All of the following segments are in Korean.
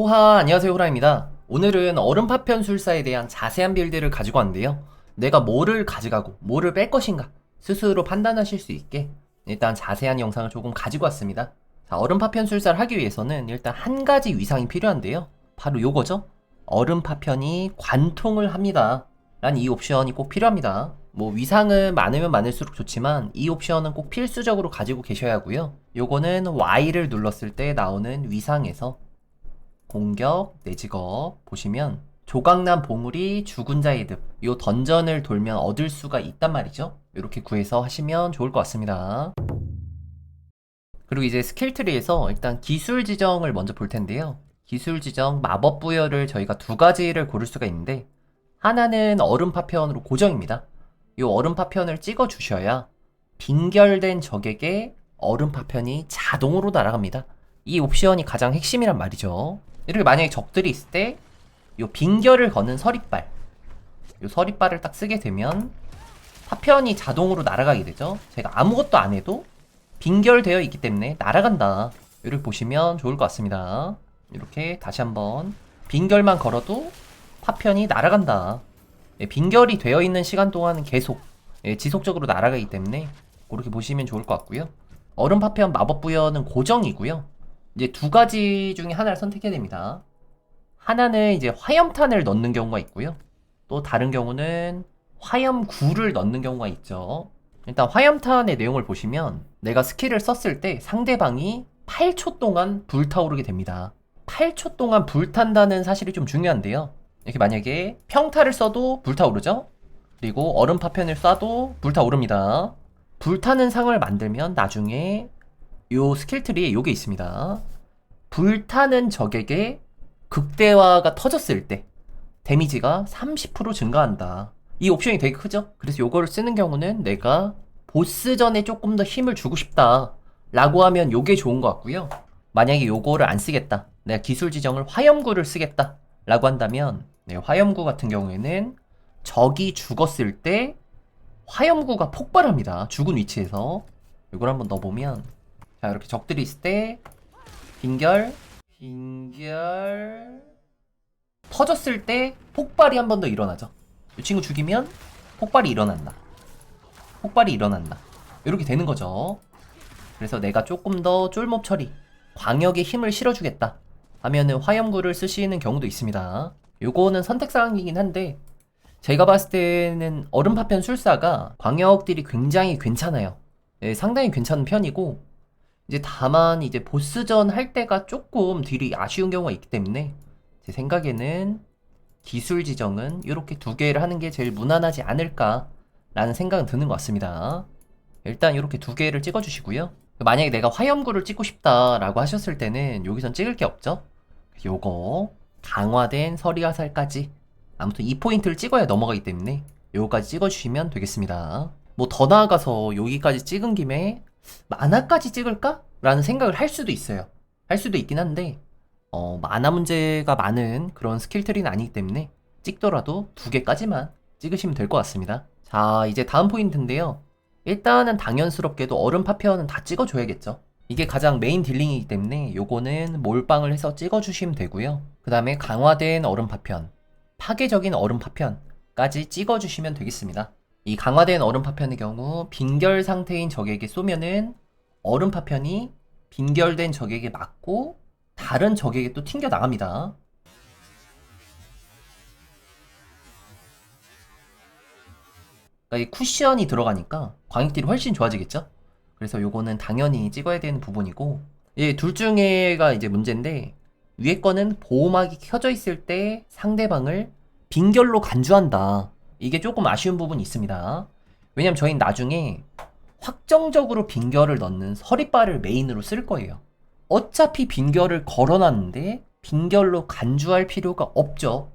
호하 안녕하세요 호라입니다. 오늘은 얼음 파편 술사에 대한 자세한 빌드를 가지고 왔는데요. 내가 뭐를 가져가고 뭐를 뺄 것인가 스스로 판단하실 수 있게 일단 자세한 영상을 조금 가지고 왔습니다. 자 얼음 파편 술사를 하기 위해서는 일단 한 가지 위상이 필요한데요. 바로 요거죠. 얼음 파편이 관통을 합니다. 란 이 옵션이 꼭 필요합니다. 뭐 위상은 많으면 많을수록 좋지만 이 옵션은 꼭 필수적으로 가지고 계셔야 하고요. 요거는 Y를 눌렀을 때 나오는 위상에서 공격, 내 직업 보시면 조각난 보물이 죽은 자의 득. 요 던전을 돌면 얻을 수가 있단 말이죠. 이렇게 구해서 하시면 좋을 것 같습니다. 그리고 이제 스킬 트리에서 일단 기술 지정을 먼저 볼 텐데요. 기술 지정 마법 부여를 저희가 두 가지를 고를 수가 있는데 하나는 얼음 파편으로 고정입니다. 이 얼음 파편을 찍어 주셔야 빙결된 적에게 얼음 파편이 자동으로 날아갑니다. 이 옵션이 가장 핵심이란 말이죠. 이렇게 만약에 적들이 있을 때 요 빙결을 거는 서리빨 요 서리빨을 딱 쓰게 되면 파편이 자동으로 날아가게 되죠. 제가 아무것도 안 해도 빙결되어 있기 때문에 날아간다. 이를 보시면 좋을 것 같습니다. 이렇게 다시 한번 빙결만 걸어도 파편이 날아간다. 예, 빙결이 되어 있는 시간 동안은 계속 예, 지속적으로 날아가기 때문에 그렇게 보시면 좋을 것 같고요. 얼음 파편 마법 부여는 고정이고요. 이제 두 가지 중에 하나를 선택해야 됩니다. 하나는 이제 화염탄을 넣는 경우가 있고요. 또 다른 경우는 화염구를 넣는 경우가 있죠. 일단 화염탄의 내용을 보시면 내가 스킬을 썼을 때 상대방이 8초 동안 불타오르게 됩니다. 8초 동안 불탄다는 사실이 좀 중요한데요. 이렇게 만약에 평타를 써도 불타오르죠? 그리고 얼음 파편을 쏴도 불타오릅니다. 불타는 상을 만들면 나중에 요 스킬 트리에 요게 있습니다. 불타는 적에게 극대화가 터졌을 때 데미지가 30% 증가한다. 이 옵션이 되게 크죠? 그래서 요거를 쓰는 경우는 내가 보스전에 조금 더 힘을 주고 싶다. 라고 하면 요게 좋은 것 같고요. 만약에 요거를 안 쓰겠다. 내가 기술 지정을 화염구를 쓰겠다. 라고 한다면 네, 화염구 같은 경우에는 적이 죽었을 때 화염구가 폭발합니다. 죽은 위치에서. 이걸 한번 넣어보면 자 이렇게 적들이 있을 때 빙결 빙결. 터졌을 때 폭발이 한 번 더 일어나죠. 이 친구 죽이면 폭발이 일어난다. 폭발이 일어난다. 이렇게 되는 거죠. 그래서 내가 조금 더 쫄몹 처리 광역에 힘을 실어주겠다 하면은 화염구를 쓰시는 경우도 있습니다. 요거는 선택사항이긴 한데 제가 봤을 때는 얼음 파편 술사가 광역들이 굉장히 괜찮아요. 네, 상당히 괜찮은 편이고 이제 다만 이제 보스전 할 때가 조금 딜이 아쉬운 경우가 있기 때문에 제 생각에는 기술 지정은 이렇게 두 개를 하는 게 제일 무난하지 않을까라는 생각은 드는 것 같습니다. 일단 이렇게 두 개를 찍어주시고요. 만약에 내가 화염구를 찍고 싶다라고 하셨을 때는 여기선 찍을 게 없죠. 요거 강화된 서리화살까지 아무튼 이 포인트를 찍어야 넘어가기 때문에 요거까지 찍어주시면 되겠습니다. 뭐 더 나아가서 여기까지 찍은 김에 만화까지 찍을까? 라는 생각을 할 수도 있어요. 할 수도 있긴 한데, 어, 만화 문제가 많은 그런 스킬트리는 아니기 때문에 찍더라도 두 개까지만 찍으시면 될 것 같습니다. 자, 이제 다음 포인트인데요. 일단은 당연스럽게도 얼음 파편은 다 찍어줘야겠죠. 이게 가장 메인 딜링이기 때문에 요거는 몰빵을 해서 찍어주시면 되고요. 그 다음에 강화된 얼음 파편, 파괴적인 얼음 파편까지 찍어주시면 되겠습니다. 이 강화된 얼음 파편의 경우 빈결 상태인 적에게 쏘면은 얼음 파편이 빈결된 적에게 맞고 다른 적에게 또 튕겨 나갑니다. 그러니까 이 쿠션이 들어가니까 광역딜이 훨씬 좋아지겠죠? 그래서 요거는 당연히 찍어야 되는 부분이고 예, 둘 중에가 이제 문제인데 위에 거는 보호막이 켜져 있을 때 상대방을 빈결로 간주한다. 이게 조금 아쉬운 부분이 있습니다. 왜냐면 저희는 나중에 확정적으로 빈결을 넣는 서리바를 메인으로 쓸 거예요. 어차피 빈결을 걸어놨는데 빈결로 간주할 필요가 없죠.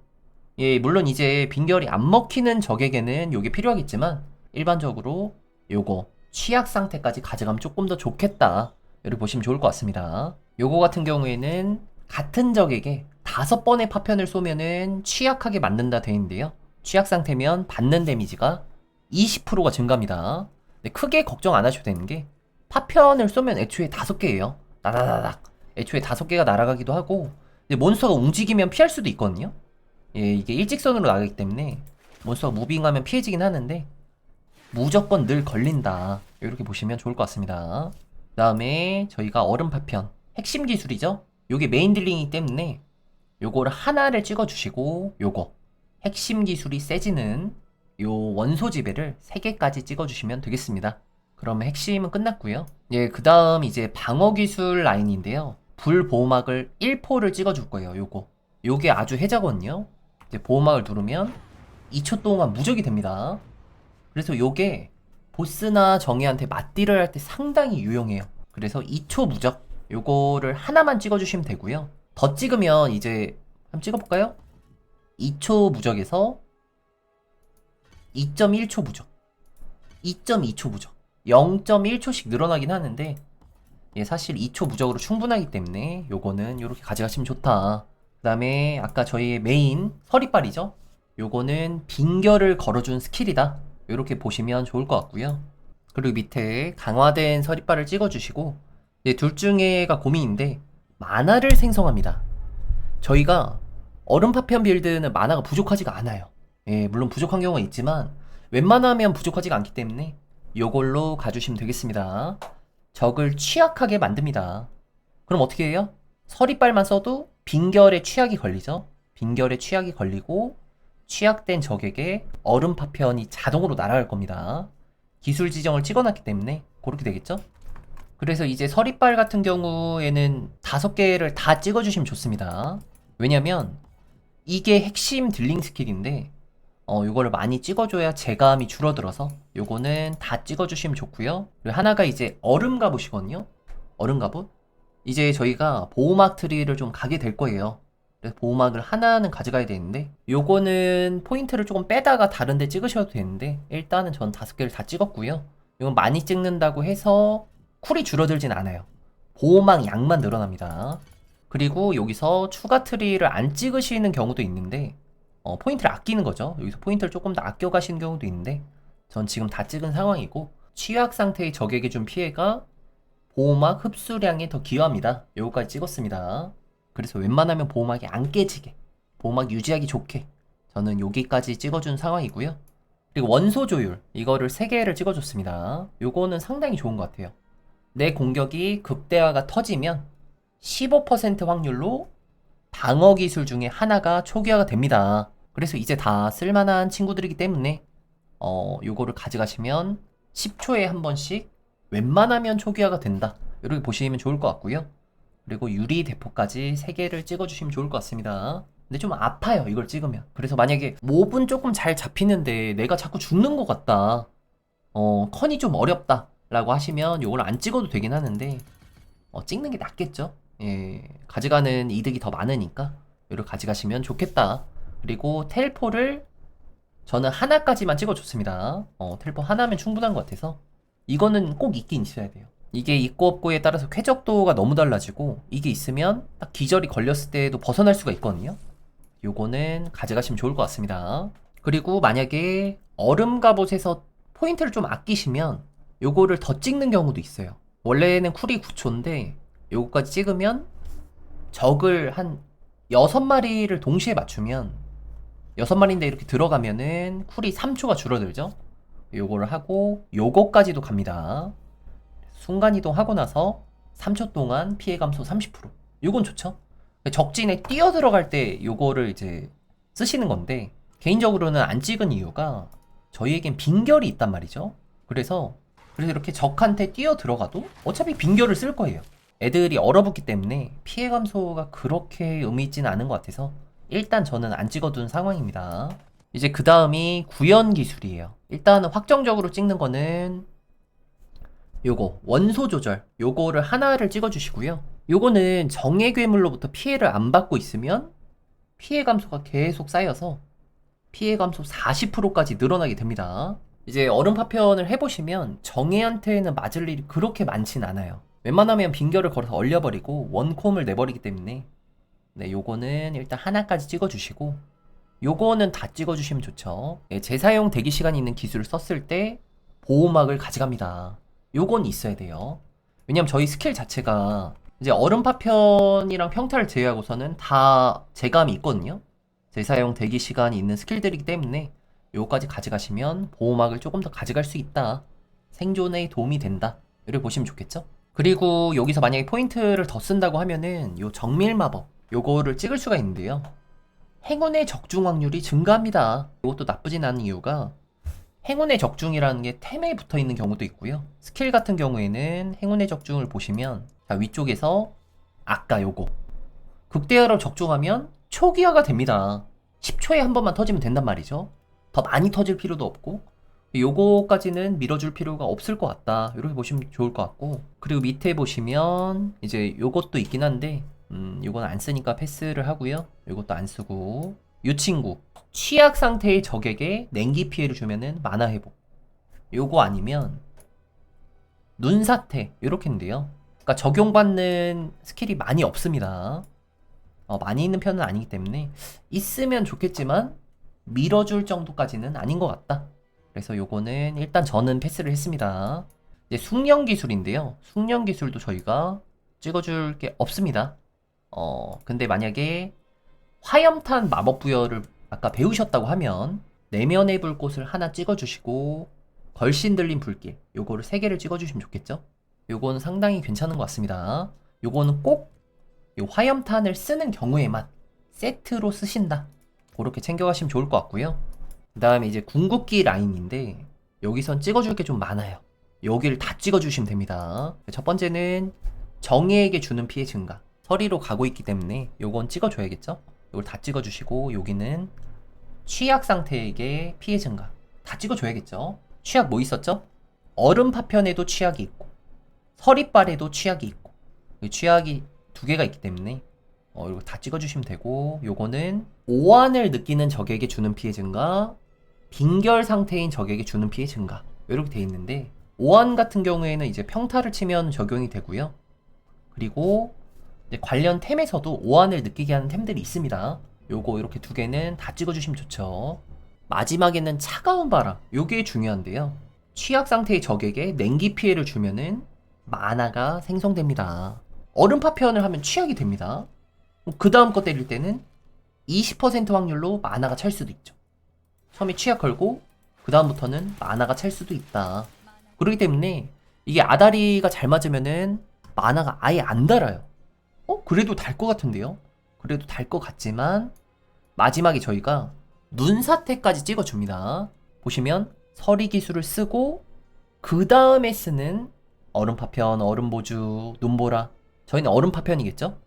예, 물론 이제 빈결이 안 먹히는 적에게는 이게 필요하겠지만 일반적으로 요거 취약 상태까지 가져가면 조금 더 좋겠다. 이렇게 보시면 좋을 것 같습니다. 요거 같은 경우에는 같은 적에게 다섯 번의 파편을 쏘면은 취약하게 맞는다 되는데요. 취약 상태면 받는 데미지가 20%가 증가합니다. 근데 크게 걱정 안 하셔도 되는 게 파편을 쏘면 애초에 다섯 개예요. 나다다닥. 애초에 다섯 개가 날아가기도 하고 근데 몬스터가 움직이면 피할 수도 있거든요. 예, 이게 일직선으로 나가기 때문에 몬스터가 무빙하면 피해지긴 하는데 무조건 늘 걸린다. 이렇게 보시면 좋을 것 같습니다. 다음에 저희가 얼음 파편 핵심 기술이죠. 요게 메인 딜링이기 때문에 요거를 하나를 찍어 주시고 요거 핵심 기술이 세지는 요 원소 지배를 3개까지 찍어주시면 되겠습니다. 그러면 핵심은 끝났고요. 예, 그 다음 이제 방어 기술 라인인데요. 불 보호막을 1포를 찍어줄 거예요. 요거. 요게 아주 해자거든요. 이제 보호막을 누르면 2초 동안 무적이 됩니다. 그래서 요게 보스나 정의한테 맞디를 할 때 상당히 유용해요. 그래서 2초 무적 요거를 하나만 찍어주시면 되고요. 더 찍으면 이제 한번 찍어볼까요? 2초 무적에서 2.1초 무적 2.2초 무적 0.1초씩 늘어나긴 하는데 예, 사실 2초 무적으로 충분하기 때문에 요거는 요렇게 가져가시면 좋다. 그 다음에 아까 저희의 메인 서리빨이죠. 요거는 빙결을 걸어준 스킬이다. 요렇게 보시면 좋을 것 같고요. 그리고 밑에 강화된 서리빨을 찍어주시고 이제 둘 중에가 고민인데 만화를 생성합니다. 저희가 얼음 파편 빌드는 만화가 부족하지가 않아요. 예, 물론 부족한 경우가 있지만 웬만하면 부족하지가 않기 때문에 요걸로 가주시면 되겠습니다. 적을 취약하게 만듭니다. 그럼 어떻게 해요? 서리빨만 써도 빙결에 취약이 걸리죠. 빙결에 취약이 걸리고 취약된 적에게 얼음 파편이 자동으로 날아갈 겁니다. 기술 지정을 찍어놨기 때문에 그렇게 되겠죠? 그래서 이제 서리빨 같은 경우에는 다섯 개를 다 찍어주시면 좋습니다. 왜냐면 이게 핵심 딜링 스킬인데 어, 요거를 많이 찍어줘야 재감이 줄어들어서 요거는 다 찍어주시면 좋고요. 그리고 하나가 이제 얼음 갑옷이거든요. 얼음 갑옷. 이제 저희가 보호막 트리를 좀 가게 될 거예요. 그래서 보호막을 하나는 가져가야 되는데 요거는 포인트를 조금 빼다가 다른 데 찍으셔도 되는데 일단은 전 다섯 개를 다 찍었고요. 이건 많이 찍는다고 해서 쿨이 줄어들진 않아요. 보호막 양만 늘어납니다. 그리고 여기서 추가 트리를 안 찍으시는 경우도 있는데 어, 포인트를 아끼는 거죠. 여기서 포인트를 조금 더 아껴 가시는 경우도 있는데 전 지금 다 찍은 상황이고 취약 상태의 적에게 준 피해가 보호막 흡수량에 더 기여합니다. 요거까지 찍었습니다. 그래서 웬만하면 보호막이 안 깨지게 보호막 유지하기 좋게 저는 여기까지 찍어준 상황이고요. 그리고 원소 조율 이거를 3개를 찍어줬습니다. 요거는 상당히 좋은 것 같아요. 내 공격이 극대화가 터지면 15% 확률로 방어 기술 중에 하나가 초기화가 됩니다. 그래서 이제 다 쓸만한 친구들이기 때문에 어 요거를 가져가시면 10초에 한 번씩 웬만하면 초기화가 된다. 이렇게 보시면 좋을 것 같고요. 그리고 유리 대포까지 3개를 찍어주시면 좋을 것 같습니다. 근데 좀 아파요, 이걸 찍으면. 그래서 만약에 몹은 조금 잘 잡히는데 내가 자꾸 죽는 것 같다. 어, 컨이 좀 어렵다. 라고 하시면 요걸 안 찍어도 되긴 하는데, 어, 찍는 게 낫겠죠? 예, 가져가는 이득이 더 많으니까, 요를 가져가시면 좋겠다. 그리고 텔포를 저는 하나까지만 찍어줬습니다. 어, 텔포 하나면 충분한 것 같아서. 이거는 꼭 있긴 있어야 돼요. 이게 있고 없고에 따라서 쾌적도가 너무 달라지고 이게 있으면 딱 기절이 걸렸을 때도 벗어날 수가 있거든요. 요거는 가져가시면 좋을 것 같습니다. 그리고 만약에 얼음 갑옷에서 포인트를 좀 아끼시면 요거를 더 찍는 경우도 있어요. 원래는 쿨이 9초인데 요거까지 찍으면 적을 한 6마리를 동시에 맞추면 6마리인데 이렇게 들어가면은 쿨이 3초가 줄어들죠. 요거를 하고 요거까지도 갑니다. 순간 이동 하고 나서 3초 동안 피해 감소 30%. 요건 좋죠. 적진에 뛰어 들어갈 때 요거를 이제 쓰시는 건데 개인적으로는 안 찍은 이유가 저희에겐 빈결이 있단 말이죠. 그래서 그래서 이렇게 적한테 뛰어 들어가도 어차피 빈결을 쓸 거예요. 애들이 얼어붙기 때문에 피해 감소가 그렇게 의미 있지는 않은 것 같아서 일단 저는 안 찍어둔 상황입니다. 이제 그 다음이 구현 기술이에요. 일단은 확정적으로 찍는 거는 요거 원소 조절 요거를 하나를 찍어주시고요. 요거는 정예 괴물로부터 피해를 안 받고 있으면 피해 감소가 계속 쌓여서 피해 감소 40%까지 늘어나게 됩니다. 이제 얼음 파편을 해보시면 정예한테는 맞을 일이 그렇게 많진 않아요. 웬만하면 빙결을 걸어서 얼려버리고 원콤을 내버리기 때문에 네 요거는 일단 하나까지 찍어주시고 요거는 다 찍어주시면 좋죠. 예, 재사용 대기 시간이 있는 기술을 썼을 때 보호막을 가져갑니다. 요건 있어야 돼요. 왜냐면 저희 스킬 자체가 이제 얼음 파편이랑 평타를 제외하고서는 다 제감이 있거든요. 재사용 대기 시간이 있는 스킬들이기 때문에 요거까지 가져가시면 보호막을 조금 더 가져갈 수 있다. 생존에 도움이 된다. 이렇게 보시면 좋겠죠? 그리고 여기서 만약에 포인트를 더 쓴다고 하면은 요 정밀 마법 요거를 찍을 수가 있는데요. 행운의 적중 확률이 증가합니다. 이것도 나쁘진 않은 이유가 행운의 적중이라는 게 템에 붙어 있는 경우도 있고요. 스킬 같은 경우에는 행운의 적중을 보시면 자, 위쪽에서 아까 요거 극대화로 적중하면 초기화가 됩니다. 10초에 한 번만 터지면 된단 말이죠. 더 많이 터질 필요도 없고 요거까지는 밀어줄 필요가 없을 것 같다. 이렇게 보시면 좋을 것 같고 그리고 밑에 보시면 이제 요것도 있긴 한데 음, 요건 안 쓰니까 패스를 하고요. 요것도 안 쓰고 요 친구 취약 상태의 적에게 냉기 피해를 주면은 만화 회복. 요거 아니면 눈사태 요렇게인데요. 그러니까 적용받는 스킬이 많이 없습니다. 어, 많이 있는 편은 아니기 때문에 있으면 좋겠지만 밀어줄 정도까지는 아닌 것 같다. 그래서 요거는 일단 저는 패스를 했습니다. 이제 숙련 기술인데요. 숙련 기술도 저희가 찍어줄 게 없습니다. 어, 근데 만약에 화염탄 마법 부여를 아까 배우셨다고 하면 내면의 불꽃을 하나 찍어주시고 걸신 들린 불길 요거를 세 개를 찍어주시면 좋겠죠? 요거는 상당히 괜찮은 것 같습니다. 요거는 꼭 요 화염탄을 쓰는 경우에만 세트로 쓰신다. 그렇게 챙겨가시면 좋을 것 같고요. 그 다음에 이제 궁극기 라인인데 여기선 찍어줄 게 좀 많아요. 여기를 다 찍어주시면 됩니다. 첫 번째는 정의에게 주는 피해 증가. 서리로 가고 있기 때문에 요건 찍어줘야겠죠? 이걸 다 찍어주시고 여기는 취약 상태에게 피해 증가. 다 찍어줘야겠죠? 취약 뭐 있었죠? 얼음 파편에도 취약이 있고 서리빨에도 취약이 있고 이 취약이 두 개가 있기 때문에 어, 이거 다 찍어주시면 되고 요거는 오한을 느끼는 적에게 주는 피해 증가 빈결 상태인 적에게 주는 피해 증가 이렇게 돼 있는데 오한 같은 경우에는 이제 평타를 치면 적용이 되고요 그리고 관련 템에서도 오한을 느끼게 하는 템들이 있습니다 요거 이렇게 두 개는 다 찍어주시면 좋죠 마지막에는 차가운 바람 요게 중요한데요 취약 상태의 적에게 냉기 피해를 주면은 만화가 생성됩니다. 얼음 파편을 하면 취약이 됩니다. 그 다음 거 때릴 때는 20% 확률로 만화가 찰 수도 있죠. 처음에 취약 걸고 그 다음부터는 만화가 찰 수도 있다. 그렇기 때문에 이게 아다리가 잘 맞으면은 만화가 아예 안 달아요. 어? 그래도 달 것 같은데요? 그래도 달 것 같지만 마지막에 저희가 눈사태까지 찍어줍니다. 보시면 서리 기술을 쓰고 그 다음에 쓰는 얼음 파편, 얼음 보주, 눈보라. 저희는 얼음 파편이겠죠?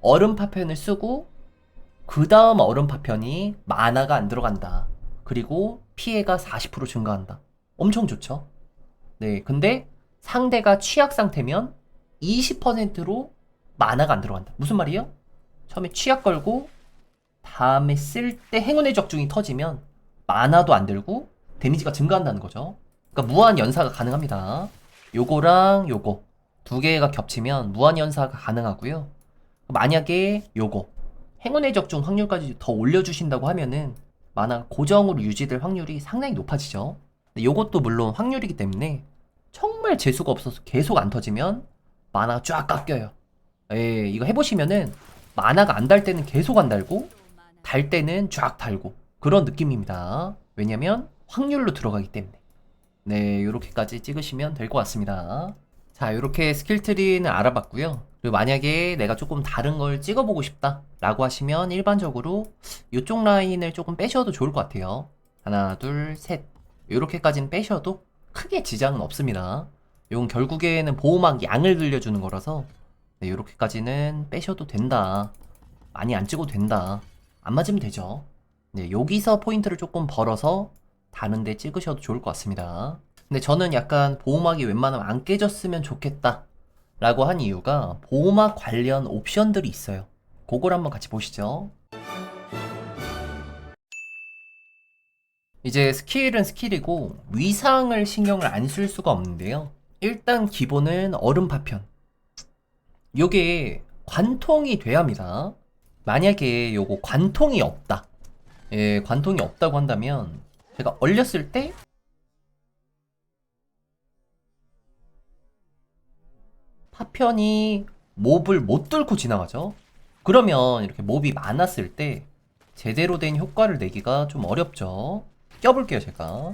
얼음 파편을 쓰고 그 다음 얼음 파편이 만화가 안 들어간다. 그리고 피해가 40% 증가한다. 엄청 좋죠? 네, 근데 상대가 취약 상태면 20%로 만화가 안 들어간다. 무슨 말이에요? 처음에 취약 걸고 다음에 쓸 때 행운의 적중이 터지면 만화도 안 들고 데미지가 증가한다는 거죠. 그러니까 무한 연사가 가능합니다. 요거랑 요거 두 개가 겹치면 무한 연사가 가능하고요. 만약에 요거 행운의 적중 확률까지 더 올려주신다고 하면은 만화 고정으로 유지될 확률이 상당히 높아지죠. 요것도 물론 확률이기 때문에 정말 재수가 없어서 계속 안 터지면 만화가 쫙 깎여요. 예, 이거 해보시면은 만화가 안 달 때는 계속 안 달고 달 때는 쫙 달고 그런 느낌입니다. 왜냐면 확률로 들어가기 때문에. 네, 이렇게까지 찍으시면 될 것 같습니다. 자, 이렇게 스킬트리는 알아봤고요. 그리고 만약에 내가 조금 다른 걸 찍어보고 싶다 라고 하시면 일반적으로 이쪽 라인을 조금 빼셔도 좋을 것 같아요. 하나, 둘, 셋. 이렇게까지는 빼셔도 크게 지장은 없습니다. 이건 결국에는 보호막 양을 늘려주는 거라서 네, 이렇게까지는 빼셔도 된다. 많이 안 찍어도 된다. 안 맞으면 되죠. 네, 여기서 포인트를 조금 벌어서 다른 데 찍으셔도 좋을 것 같습니다. 근데 저는 약간 보호막이 웬만하면 안 깨졌으면 좋겠다. 라고 한 이유가 보호막 관련 옵션들이 있어요. 그걸 한번 같이 보시죠. 이제 스킬은 스킬이고 위상을 신경을 안 쓸 수가 없는데요. 일단 기본은 얼음 파편. 요게 관통이 돼야 합니다. 만약에 요거 관통이 없다. 예, 관통이 없다고 한다면 제가 얼렸을 때 파편이 몹을 못 뚫고 지나가죠. 그러면 이렇게 몹이 많았을 때 제대로 된 효과를 내기가 좀 어렵죠. 껴볼게요, 제가.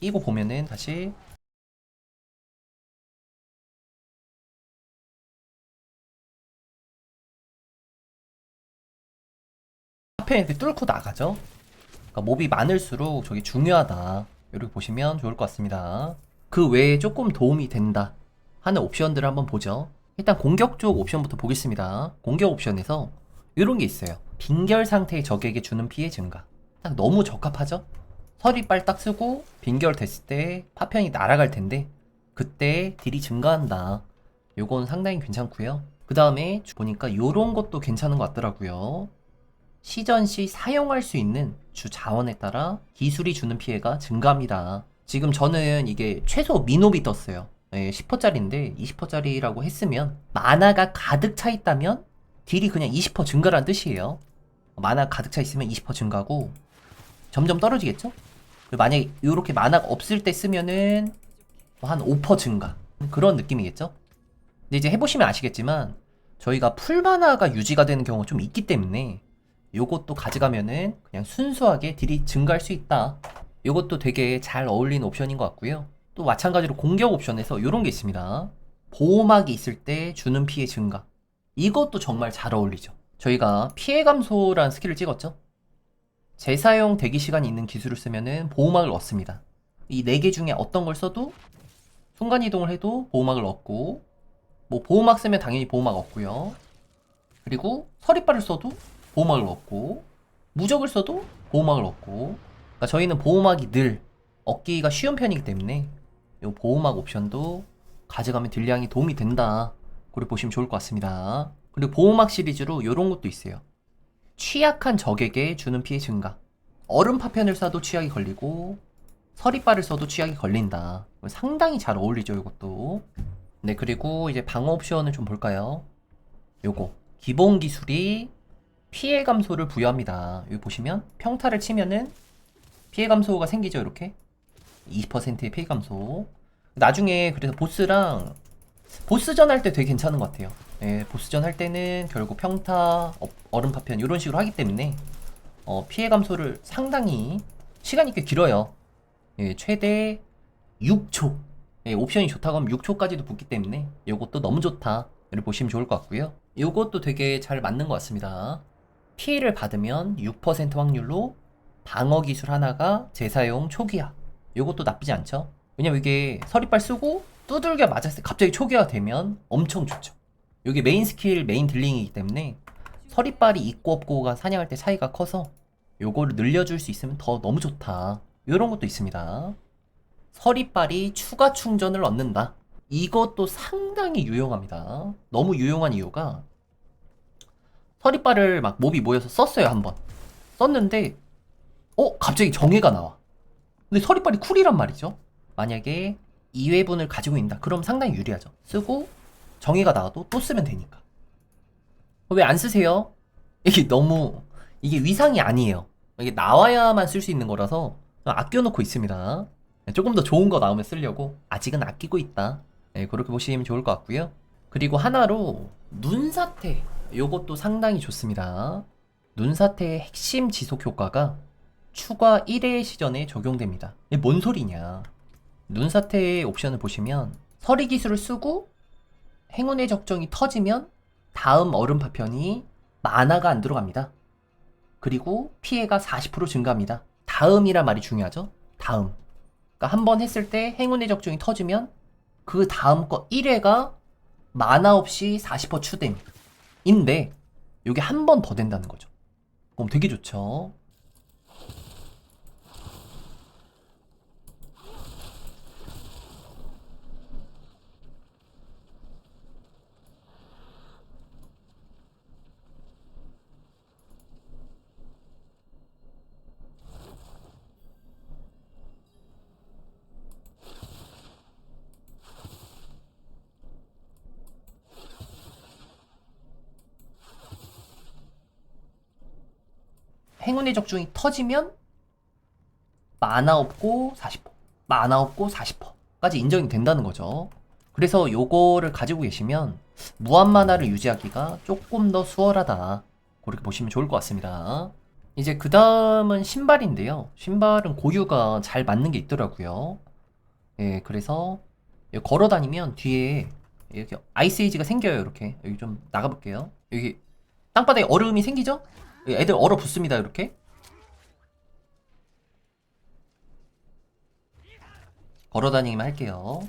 이거 보면은 다시 앞에 이렇게 뚫고 나가죠. 그러니까 몹이 많을수록 저게 중요하다. 이렇게 보시면 좋을 것 같습니다. 그 외에 조금 도움이 된다 하는 옵션들을 한번 보죠. 일단 공격 쪽 옵션부터 보겠습니다. 공격 옵션에서 이런 게 있어요. 빈결 상태의 적에게 주는 피해 증가. 딱 너무 적합하죠? 서리빨 딱 쓰고 빈결 됐을 때 파편이 날아갈 텐데 그때 딜이 증가한다. 요건 상당히 괜찮고요. 그 다음에 보니까 요런 것도 괜찮은 것 같더라고요. 시전 시 사용할 수 있는 주 자원에 따라 기술이 주는 피해가 증가합니다. 지금 저는 이게 최소 미노비 떴어요. 예, 10%짜리인데 20%짜리라고 했으면 만화가 가득 차 있다면 딜이 그냥 20% 증가라는 뜻이에요. 만화 가득 차 있으면 20% 증가고 점점 떨어지겠죠? 만약에 이렇게 만화가 없을 때 쓰면은 뭐 한5% 증가 그런 느낌이겠죠? 근데 이제 해보시면 아시겠지만 저희가 풀 만화가 유지가 되는 경우가 좀 있기 때문에 요것도 가져가면은 그냥 순수하게 딜이 증가할 수 있다. 요것도 되게 잘 어울리는 옵션인 것 같고요. 또 마찬가지로 공격 옵션에서 요런 게 있습니다. 보호막이 있을 때 주는 피해 증가. 이것도 정말 잘 어울리죠. 저희가 피해 감소라는 스킬을 찍었죠. 재사용 대기 시간이 있는 기술을 쓰면은 보호막을 얻습니다. 이 네 개 중에 어떤 걸 써도 순간 이동을 해도 보호막을 얻고 뭐 보호막 쓰면 당연히 보호막 얻고요. 그리고 서리발을 써도 보호막을 얻고 무적을 써도 보호막을 얻고 그러니까 저희는 보호막이 늘 얻기가 쉬운 편이기 때문에 이 보호막 옵션도 가져가면 딜량이 도움이 된다. 그렇게 보시면 좋을 것 같습니다. 그리고 보호막 시리즈로 이런 것도 있어요. 취약한 적에게 주는 피해 증가. 얼음 파편을 쏴도 취약이 걸리고 서리발을 써도 취약이 걸린다. 상당히 잘 어울리죠, 이것도. 네, 그리고 이제 방어 옵션을 좀 볼까요? 요거. 기본 기술이 피해 감소를 부여합니다. 여기 보시면 평타를 치면은 피해 감소가 생기죠, 이렇게. 20%의 피해 감소. 나중에 그래서 보스랑 보스전 할 때 되게 괜찮은 것 같아요. 예, 보스전 할 때는 결국 평타, 어, 얼음 파편 이런 식으로 하기 때문에 어, 피해 감소를 상당히 시간이 꽤 길어요. 예, 최대 6초. 예, 옵션이 좋다고 하면 6초까지도 붙기 때문에 이것도 너무 좋다. 이렇게 보시면 좋을 것 같고요. 이것도 되게 잘 맞는 것 같습니다. 피해를 받으면 6% 확률로 방어 기술 하나가 재사용 초기화. 이것도 나쁘지 않죠? 왜냐면 이게 서리빨 쓰고 두들겨 맞았을 때 갑자기 초기화 되면 엄청 좋죠. 여기 메인 스킬, 메인 딜링이기 때문에 서리빨이 있고 없고가 사냥할 때 차이가 커서 요거를 늘려줄 수 있으면 더 너무 좋다. 이런 것도 있습니다. 서리빨이 추가 충전을 얻는다. 이것도 상당히 유용합니다. 너무 유용한 이유가 서리빨을 막 몹이 모여서 썼어요 한번. 썼는데 어 갑자기 정예가 나와. 근데 서리빨이 쿨이란 말이죠. 만약에 2회분을 가지고 있다. 그럼 상당히 유리하죠. 쓰고 정의가 나와도 또 쓰면 되니까. 왜 안 쓰세요? 이게 너무 이게 위상이 아니에요. 이게 나와야만 쓸 수 있는 거라서 아껴놓고 있습니다. 네, 조금 더 좋은 거 나오면 쓰려고 아직은 아끼고 있다. 네, 그렇게 보시면 좋을 것 같고요. 그리고 하나로 눈사태 요것도 상당히 좋습니다. 눈사태의 핵심 지속 효과가 추가 1회 시전에 적용됩니다. 이게 뭔 소리냐? 눈사태의 옵션을 보시면 서리 기술을 쓰고 행운의 적정이 터지면 다음 얼음 파편이 만화가 안 들어갑니다. 그리고 피해가 40% 증가합니다. 다음이란 말이 중요하죠. 다음. 그러니까 한 번 했을 때 행운의 적정이 터지면 그 다음 거 1회가 만화 없이 40% 추됨. 인데 이게 한 번 더 된다는 거죠. 그럼 되게 좋죠. 행운의 적중이 터지면 만화 없고 40%, 만화 없고 40%까지 인정이 된다는 거죠. 그래서 요거를 가지고 계시면 무한 만화를 유지하기가 조금 더 수월하다. 그렇게 보시면 좋을 것 같습니다. 이제 그 다음은 신발인데요. 신발은 고유가 잘 맞는 게 있더라고요. 예, 그래서 여기 걸어 다니면 뒤에 이렇게 아이스에이지가 생겨요. 이렇게 여기 좀 나가볼게요. 여기 땅바닥에 얼음이 생기죠? 여기 애들 얼어 붙습니다. 이렇게 걸어 다니기만 할게요.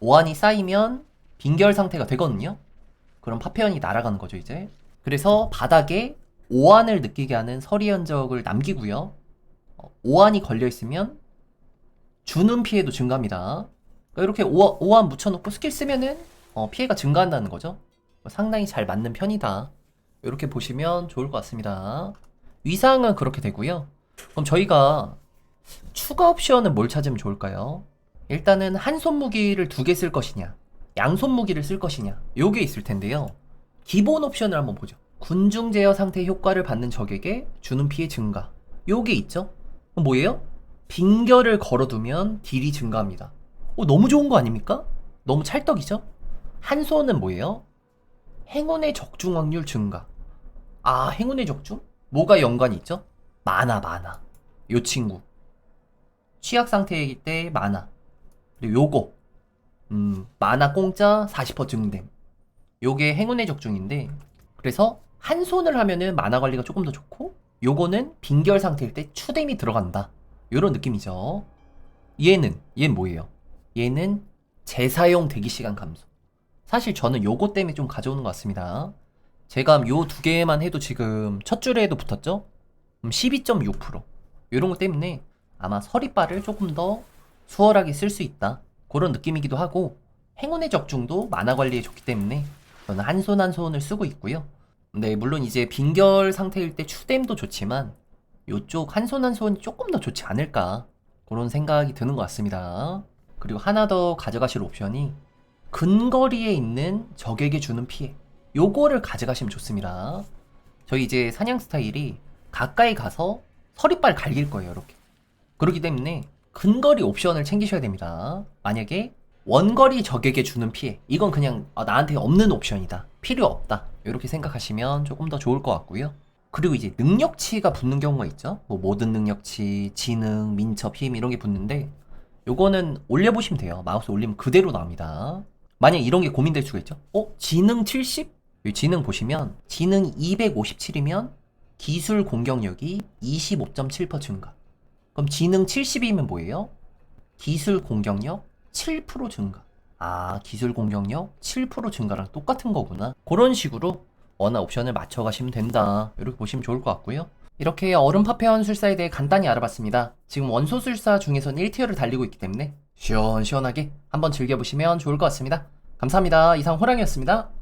오한이 쌓이면 빈결 상태가 되거든요. 그럼 파편이 날아가는 거죠, 이제. 그래서 바닥에 오한을 느끼게 하는 서리 흔적을 남기고요. 어, 오한이 걸려 있으면 주는 피해도 증가합니다. 그러니까 이렇게 오한, 오한 묻혀놓고 스킬 쓰면은 어, 피해가 증가한다는 거죠. 상당히 잘 맞는 편이다. 이렇게 보시면 좋을 것 같습니다. 위상은 그렇게 되고요. 그럼 저희가 추가 옵션은 뭘 찾으면 좋을까요? 일단은 한 손 무기를 두 개 쓸 것이냐, 양손 무기를 쓸 것이냐, 요게 있을 텐데요. 기본 옵션을 한번 보죠. 군중 제어 상태 효과를 받는 적에게 주는 피해 증가. 요게 있죠? 뭐예요? 빙결을 걸어두면 딜이 증가합니다. 어, 너무 좋은 거 아닙니까? 너무 찰떡이죠? 한 손은 뭐예요? 행운의 적중 확률 증가. 아, 행운의 적중? 뭐가 연관이 있죠? 만화, 만화. 요 친구. 취약 상태이기 때 만화. 그리고 요거. 음, 만화 공짜 40% 증댐. 요게 행운의 적중인데, 그래서 한 손을 하면은 만화 관리가 조금 더 좋고, 요거는 빈결 상태일 때 추뎀이 들어간다. 요런 느낌이죠. 얘는, 얘는 뭐예요? 얘는 재사용 대기 시간 감소. 사실 저는 요거 때문에 좀 가져오는 것 같습니다. 제가 요 두 개만 해도 지금 첫 줄에도 붙었죠? 12.6% 이런 것 때문에 아마 서리바를 조금 더 수월하게 쓸 수 있다. 그런 느낌이기도 하고 행운의 적중도 만화 관리에 좋기 때문에 저는 한 손 한 손을 쓰고 있고요. 네, 물론 이제 빈결 상태일 때 추뎀도 좋지만 요쪽 한 손 한 손이 조금 더 좋지 않을까 그런 생각이 드는 것 같습니다. 그리고 하나 더 가져가실 옵션이 근거리에 있는 적에게 주는 피해. 요거를 가져가시면 좋습니다. 저희 이제 사냥 스타일이 가까이 가서 서리빨 갈길 거예요, 이렇게. 그렇기 때문에 근거리 옵션을 챙기셔야 됩니다. 만약에 원거리 적에게 주는 피해. 이건 그냥 아, 나한테 없는 옵션이다. 필요 없다. 이렇게 생각하시면 조금 더 좋을 것 같고요. 그리고 이제 능력치가 붙는 경우가 있죠. 뭐 모든 능력치, 지능, 민첩, 힘 이런 게 붙는데 요거는 올려보시면 돼요. 마우스 올리면 그대로 나옵니다. 만약 이런 게 고민될 수가 있죠. 어? 지능 70? 여기 지능 보시면 지능 257이면 기술 공격력이 25.7% 증가. 그럼 지능 70이면 뭐예요? 기술 공격력 7% 증가. 아, 기술 공격력 7% 증가랑 똑같은 거구나. 그런 식으로 원화 옵션을 맞춰 가시면 된다. 이렇게 보시면 좋을 것 같고요. 이렇게 얼음 파편 술사에 대해 간단히 알아봤습니다. 지금 원소 술사 중에서는 1티어를 달리고 있기 때문에 시원시원하게 한번 즐겨보시면 좋을 것 같습니다. 감사합니다. 이상 호랑이었습니다.